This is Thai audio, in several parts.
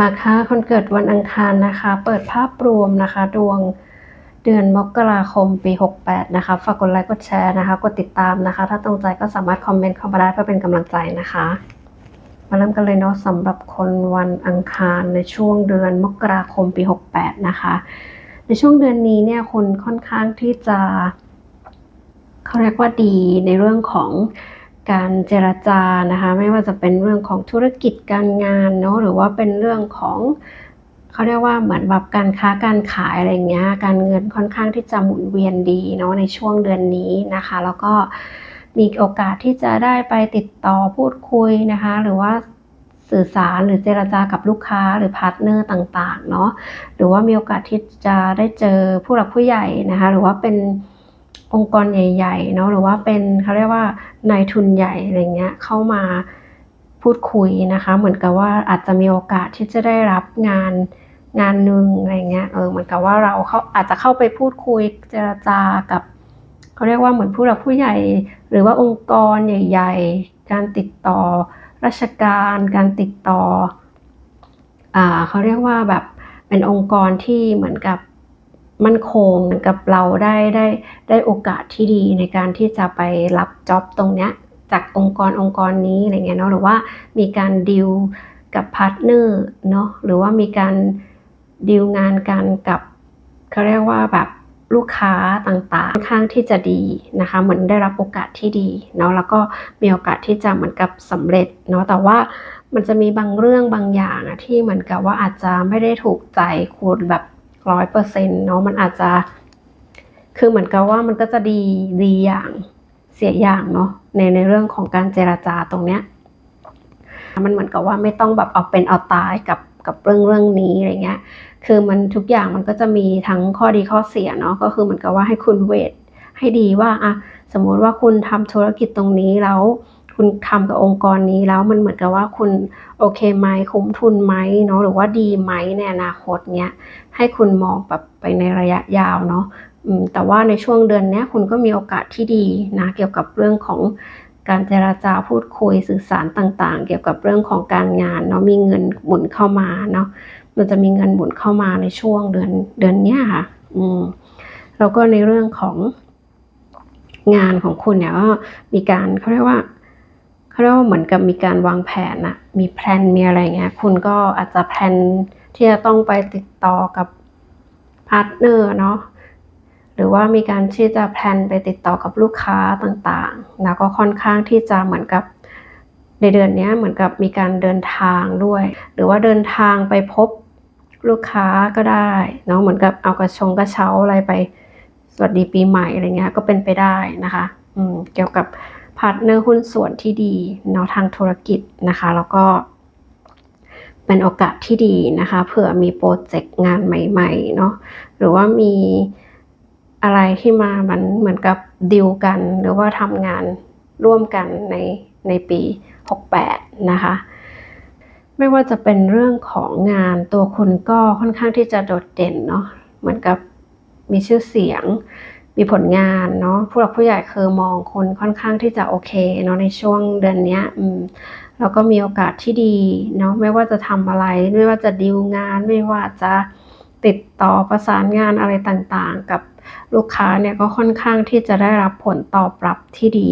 มาค่ะคนเกิดวันอังคารนะคะ เปิดภาพรวมนะคะ ดวงเดือนมกราคมปี 68 นะคะ ฝากกดไลค์กดแชร์นะคะ กดติดตามนะคะ ถ้าตรงใจก็สามารถคอมเมนต์เข้ามาได้เพื่อเป็นกำลังใจนะคะ มาเริ่มกันเลยเนาะสำหรับคนวันอังคารในช่วงเดือนมกราคมปี 68 นะคะ ในช่วงเดือนนี้เนี่ยคนค่อนข้างที่จะเขาเรียกว่าดีในเรื่องของ การเจรจานะคะ ไม่ว่าจะเป็นเรื่องของธุรกิจการงานเนาะหรือว่าเป็นเรื่องของเขาเรียกว่าเหมือนแบบการค้าการขายอะไรเงี้ยการเงินค่อนข้างที่จะหมุนเวียนดีเนาะในช่วงเดือนนี้นะคะ แล้วก็มีโอกาสที่จะได้ไปติดต่อพูดคุยนะคะ หรือว่าสื่อสารหรือเจรจากับลูกค้าหรือพาร์ทเนอร์ต่างๆเนาะหรือว่ามีโอกาสที่จะได้เจอผู้หลักผู้ใหญ่นะคะ หรือว่าเป็น องค์กรใหญ่ๆเนาะหรือว่าเป็นเขาเรียกว่านายทุนใหญ่อะไรเงี้ยเข้ามาพูดคุยนะคะ เหมือนกับว่าอาจจะมีโอกาสที่จะได้รับงานงานหนึ่งอะไรเงี้ยเออเหมือนกับว่าเราเขาอาจจะเข้าไปพูดคุยเจรจากับเขาเรียกว่าเหมือนผู้หลักผู้ใหญ่ หรือว่าองค์กรใหญ่ ๆ การติดต่อราชการการติดต่ออ่าเขาเรียกว่าแบบเป็นองค์กรที่เหมือนกับ มั่นคงเหมือนกับเราได้ได้ได้โอกาสที่ดีในการที่จะไปรับจ็อบตรงเนี้ยจากองค์กรองค์กรนี้อะไรเงี้ยเนาะหรือว่ามีการดิวกับพาร์ทเนอร์เนาะหรือว่ามีการดิวงานกันกับเขาเรียกว่าแบบลูกค้าต่างๆค่อนข้างที่จะดีนะคะเหมือนได้รับโอกาสที่ดีเนาะแล้วก็มีโอกาสที่จะเหมือนกับสำเร็จเนาะแต่ว่ามันจะมีบางเรื่องบางอย่างอะที่เหมือนกับว่าอาจจะไม่ได้ถูกใจคุณแบบ ร้อยเปอร์เซ็นต์เนาะมันอาจจะ คือเหมือนกับว่ามันก็จะดีดีอย่างเสียอย่างเนาะในในเรื่องของการเจราจาตรงเนี้ยมันเหมือนกับว่าไม่ต้องแบบเอาเป็นเอาตายกับกับเรื่องเรื่องนี้อะไรเงี้ย คือมันทุกอย่างมันก็จะมีทั้งข้อดีข้อเสียเนาะก็คือเหมือนกับว่าให้คุณเวทให้ดีว่าอะสมมุติว่าคุณทำธุรกิจตรงนี้แล้ว คุณทำกับองค์กรนี้แล้วมันเหมือนกับว่าคุณโอเคไหมคุ้มทุนไหมเนาะหรือว่าดีไหมในอนาคตเนี้ยให้คุณมองแบบไปในระยะยาวเนาะแต่ว่าในช่วงเดือนนี้คุณก็มีโอกาสที่ดีนะเกี่ยวกับเรื่องของการเจราจาพูดคุยสื่อสารต่างๆ เกี่ยวกับเรื่องของการงานเนาะมีเงินหมุนเข้ามาเนาะมันจะมีเงินหมุนเข้ามาในช่วงเดือนเดือนนี้ค่ะอืมแล้วก็ในเรื่องของงานของคุณเนี่ยก็มีการเขาเรียกว่า เขาเรียกว่าเหมือนกับมีการวางแผนอะมีแพลนมีอะไรเงี้ย คุณก็อาจจะแพลนที่จะต้องไปติดต่อกับพาร์ทเนอร์เนาะหรือว่ามีการที่จะแพลนไปติดต่อกับลูกค้าต่างๆ แล้วก็ค่อนข้างที่จะเหมือนกับในเดือนนี้เหมือนกับมีการเดินทางด้วย หรือว่าเดินทางไปพบลูกค้าก็ได้เนาะเหมือนกับเอากระชงกระเช้าอะไรไปสวัสดีปีใหม่อะไรเงี้ยก็เป็นไปได้นะคะ อืมเกี่ยวกับ พาร์ทเนอร์หุ้นส่วนที่ดีเนาะทางธุรกิจนะคะ แล้วก็เป็นโอกาสที่ดีนะคะเผื่อมีโปรเจกต์งานใหม่ๆเนาะหรือว่ามีอะไรที่มามันเหมือนกับดิวกัน หรือว่าทำงานร่วมกันในในปี 68 นะคะ ไม่ว่าจะเป็นเรื่องของงานตัวคุณก็ค่อนข้างที่จะโดดเด่นเนาะเหมือนกับมีชื่อเสียง มีผลงานเนาะผู้หลักผู้ใหญ่คือมองคนค่อนข้างที่จะโอเคเนาะในช่วงเดือนนี้อืมแล้วก็มีโอกาสที่ดีเนาะไม่ว่าจะทำอะไร ไม่ว่าจะดิวงานไม่ว่าจะติดต่อประสานงานอะไรต่างๆ กับลูกค้าเนี่ยก็ค่อนข้างที่จะได้รับผลตอบรับที่ดี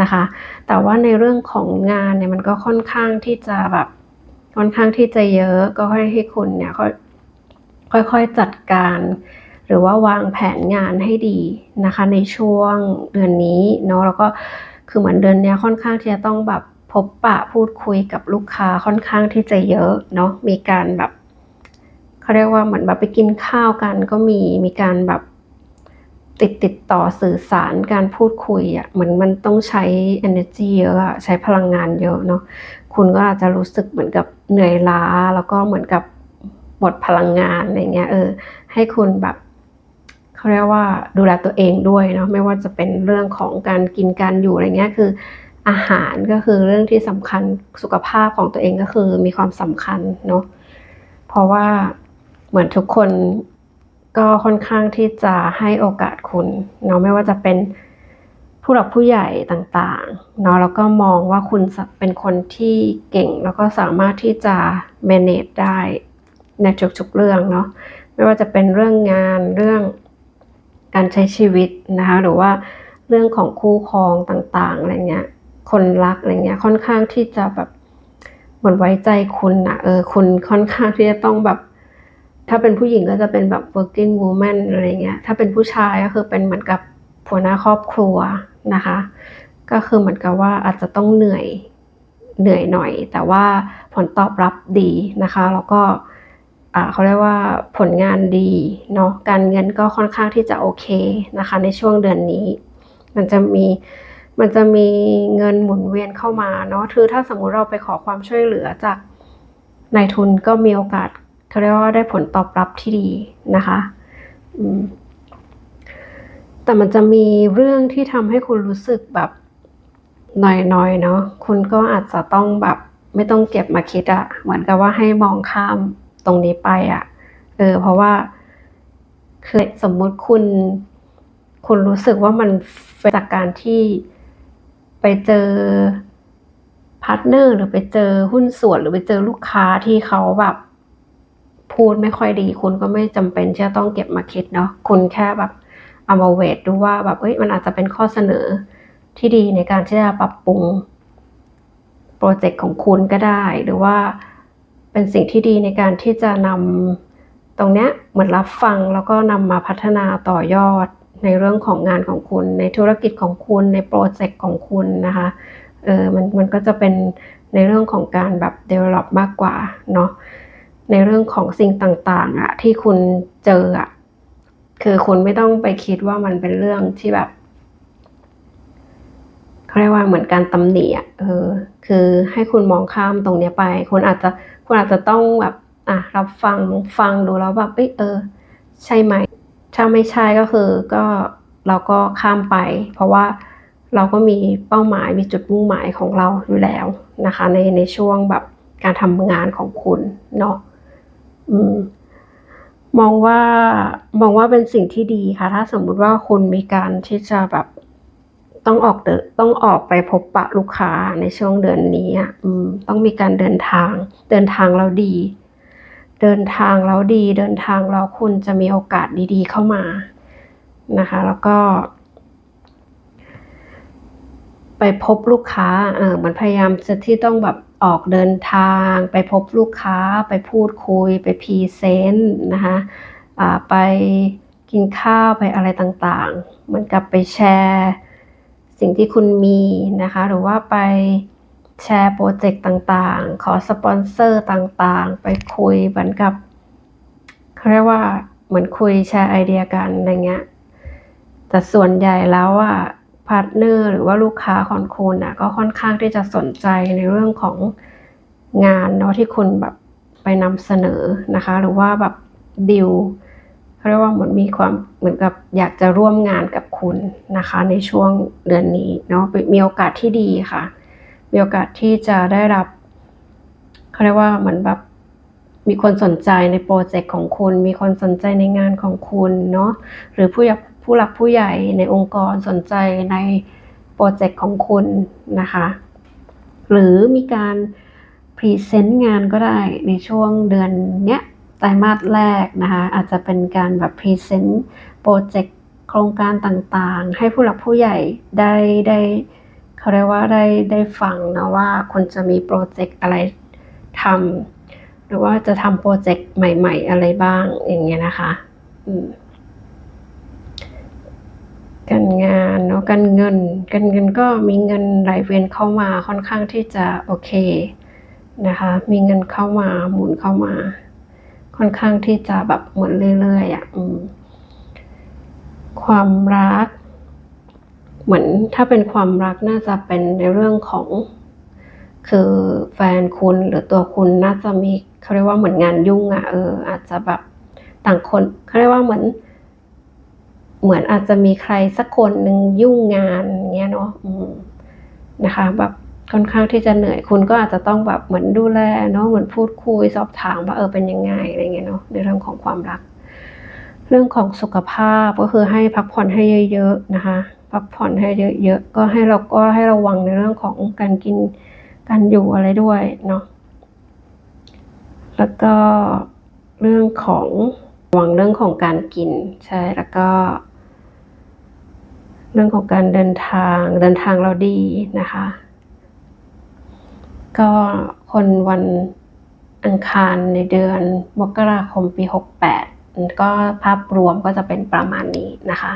นะคะ แต่ว่าในเรื่องของงานเนี่ยมันก็ค่อนข้างที่จะแบบค่อนข้างที่จะเยอะก็ให้ให้คุณเนี่ยค่อยๆจัดการ หรือว่าวางแผนงานให้ดีนะคะ ในช่วงเดือนนี้เนาะแล้วก็คือเหมือนเดือนนี้ค่อนข้างที่จะต้องแบบพบปะพูดคุยกับลูกค้าค่อนข้างที่จะเยอะเนาะมีการแบบเขาเรียกว่าเหมือนแบบไปกินข้าวกัน ก็มีมีการแบบติดติดต่อสื่อสารการพูดคุยอะ่ะเหมือนมันต้องใช้ energy เยอะอะใช้พลังงานเยอะเนาะคุณก็อาจจะรู้สึกเหมือนกับเหนื่อยล้า แล้วก็เหมือนกับหมดพลังงานอะไรเงี้ยเออ ให้คุณแบบ เขาเรียกว่าดูแลตัวเองด้วยเนาะไม่ว่าจะเป็นเรื่องของการกินการอยู่อะไรเงี้ยคืออาหารก็คือเรื่องที่สำคัญสุขภาพของตัวเองก็คือมีความสำคัญเนาะเพราะว่าเหมือนทุกคนก็ค่อนข้างที่จะให้โอกาสคุณเนาะไม่ว่าจะเป็นผู้หลักผู้ใหญ่ต่างๆเนาะแล้วก็มองว่าคุณเป็นคนที่เก่ง แล้วก็สามารถที่จะ manage ได้ในทุกๆเรื่องเนาะไม่ว่าจะเป็นเรื่องงานเรื่อง การใช้ชีวิตนะคะหรือว่าเรื่องของคู่ครองต่างๆอะไรเงี้ยคนรักอะไรเงี้ยค่อนข้างที่จะแบบเหมือนไว้ใจคุณอะเออคุณค่อนข้างที่จะต้องแบบ ถ้าเป็นผู้หญิงก็จะเป็นแบบ working woman อะไรเงี้ยถ้าเป็นผู้ชายก็คือเป็นเหมือนกับผัวหน้าครอบครัวนะคะ ก็คือเหมือนกับว่าอาจจะต้องเหนื่อยเหนื่อยหน่อย แต่ว่าผลตอบรับดีนะคะ แล้วก็ เขาเรียกว่าผลงานดีเนาะการเงินก็ค่อนข้างที่จะโอเคนะคะ ในช่วงเดือนนี้ มันจะมีมันจะมีเงินหมุนเวียนเข้ามาเนาะคือถ้าสมมุติเราไปขอความช่วยเหลือจากนายทุนก็มีโอกาสเขาเรียกว่าได้ผลตอบรับที่ดีนะคะแต่มันจะมีเรื่องที่ทำให้คุณรู้สึกแบบหน่อยๆเนาะคุณก็อาจจะต้องแบบไม่ต้องเก็บมาคิดอะเหมือนกับว่าให้มองข้าม ตรงนี้ไปอะเออ เพราะว่าคือสมมุติคุณ คุณรู้สึกว่ามันจากการที่ไปเจอพาร์ทเนอร์หรือไปเจอหุ้นส่วนหรือไปเจอลูกค้าที่เขาแบบพูดไม่ค่อยดี คุณก็ไม่จำเป็นที่จะต้องเก็บมาคิดเนาะคุณแค่แบบเอามาเวทดูว่าแบบเอ้ยมันอาจจะเป็นข้อเสนอที่ดีในการที่จะปรับปรุงโปรเจกต์ของคุณก็ได้หรือว่า เป็นสิ่งที่ดีในการที่จะนำตรงเนี้ยเหมือนรับฟังแล้วก็นำมาพัฒนาต่อยอดในเรื่องของงานของคุณ ในธุรกิจของคุณ ในโปรเจกต์ของคุณนะคะเออมันมันก็จะเป็นในเรื่องของการแบบ develop มากกว่าเนาะในเรื่องของสิ่งต่างๆอะที่คุณเจออะคือคุณไม่ต้องไปคิดว่ามันเป็นเรื่องที่แบบเขาเรียกว่าเหมือนการตำหนิอะเออคือให้คุณมองข้ามตรงนี้ไป คุณอาจจะ คุณอาจจะต้องแบบอะรับฟังฟังดูแล้วแบบเอเออ ใช่ไหม ถ้าไม่ใช่ก็คือก็เราก็ข้ามไป เพราะว่าเราก็มีเป้าหมายมีจุดมุ่งหมายของเราอยู่แล้วนะคะ ในในช่วงแบบการทำงานของคุณเนาะอืมมองว่ามองว่าเป็นสิ่งที่ดีค่ะ ถ้าสมมุติว่าคุณมีการที่จะแบบ ต้องออกเดต้องออกไปพบปะลูกค้าในช่วงเดือนนี้อะต้องมีการเดินทาง เดินทางแล้วดี เดินทางแล้วดี เดินทางแล้วคุณจะมีโอกาสดีๆเข้ามานะคะ แล้วก็ ไปพบลูกค้า เออมันพยายามจะที่ต้องแบบออกเดินทาง ไปพบลูกค้า ไปพูดคุย ไปพรีเซนต์นะคะไปกินข้าวไปอะไรต่างๆ เหมือนกับไปแชร์ สิ่งที่คุณมีนะคะ หรือว่าไปแชร์โปรเจกต์ต่างๆ ขอสปอนเซอร์ต่างๆ ไปคุยเหมือนกับเขาเรียกว่าเหมือนคุยแชร์ไอเดียกันอะไรเงี้ย แต่ส่วนใหญ่แล้วอะพาร์ทเนอร์หรือว่าลูกค้าของคุณอะก็ค่อนข้างที่จะสนใจในเรื่องของงานเนาะที่คุณแบบไปนำเสนอนะคะ หรือว่าแบบดิว เขาเรียกว่าเหมือนมีความเหมือนกับอยากจะร่วมงานกับคุณนะคะ ในช่วงเดือนนี้เนาะมีโอกาสที่ดีค่ะ มีโอกาสที่จะได้รับเขาเรียกว่าเหมือนแบบมีคนสนใจในโปรเจกต์ของคุณ มีคนสนใจในงานของคุณเนาะหรือผู้ใหญ่ผู้หลักผู้ใหญ่ในองค์กรสนใจในโปรเจกต์ของคุณนะคะ หรือมีการพรีเซนต์งานก็ได้ในช่วงเดือนเนี้ย รมาสแรกนะคะ อาจจะเป็นการแบบพรีเซนต์โปรเจกต์โครงการต่างๆ ให้ผู้หลักผู้ใหญ่ได้ได้เขาเรียกว่าได้ได้ฟังนะว่าคุณจะมีโปรเจกต์อะไรทำหรือว่าจะทำโปรเจกต์ใหม่ ๆ อะไรบ้างอย่างเงี้ยนะคะการงานเนาะการเงินการเงินก็มีเงินไหลเวียนเข้ามาค่อนข้างที่จะโอเคนะคะ มีเงินเข้ามาหมุนเข้ามา ค่อนข้างที่จะแบบเหมือนเรื่อยๆอะความรัก เหมือนถ้าเป็นความรักน่าจะเป็นในเรื่องของ คือแฟนคุณหรือตัวคุณน่าจะมีเขาเรียกว่าเหมือนงานยุ่งอะเออ อาจจะแบบต่างคนเขาเรียกว่าเหมือน เหมือนอาจจะมีใครสักคนหนึ่งยุ่งงานเงี้ยเนาะนะคะแบบ ค่อนข้างที่จะเหนื่อยคุณก็อาจจะต้องแบบเหมือนดูแลเนาะเหมือนพูดคุยสอบถามว่าเออเป็นยังไงอะไรเงี้ยเนาะในเรื่องของความรัก เรื่องของสุขภาพก็คือให้พักผ่อนให้เยอะๆนะคะ พักผ่อนให้เยอะๆก็ให้เราก็ให้ระวังในเรื่องของการกินการอยู่อะไรด้วยเนาะแล้วก็เรื่องของระวังเรื่องของการกินใช่แล้วก็เรื่องของการเดินทางเดินทางเราดีนะคะ ก็คนวันอังคารในเดือนมกราคมปี 68 ก็ภาพรวมก็จะเป็นประมาณนี้นะคะ